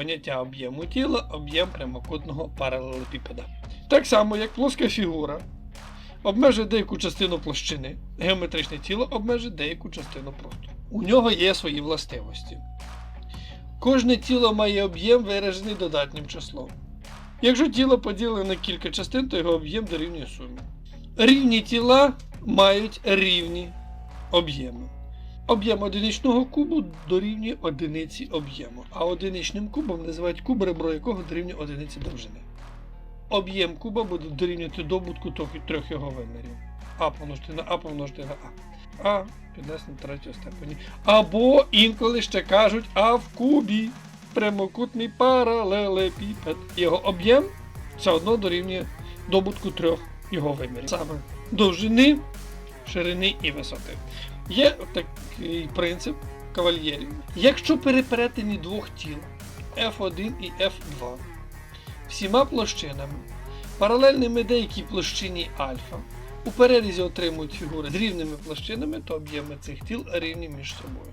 поняття об'єму тіла, об'єм прямокутного паралелепіпеда. Так само, як плоска фігура обмежує деяку частину площини, геометричне тіло обмежує деяку частину простору. У нього є свої властивості. Кожне тіло має об'єм виражений додатнім числом. Якщо тіло поділене на кілька частин, то його об'єм дорівнює сумі. Рівні тіла мають рівні об'єми. Об'єм одиничного кубу дорівнює одиниці об'єму, а одиничним кубом називають куб, ребро якого дорівнює одиниці довжини. Об'єм куба буде дорівнювати добутку трьох- його вимірів. А помножити на А помножити на А. А піднесено до третього степені. Або інколи ще кажуть А в кубі. Прямокутний паралелепіпед. Його об'єм все одно дорівнює добутку трьох його вимірів. Саме довжини, ширини і висоти. Є такий принцип кавальєрів. Якщо при перетині двох тіл F1 і F2 всіма площинами, паралельними деякій площині альфа, у перерізі отримують фігури з рівними площинами, то об'єми цих тіл рівні між собою.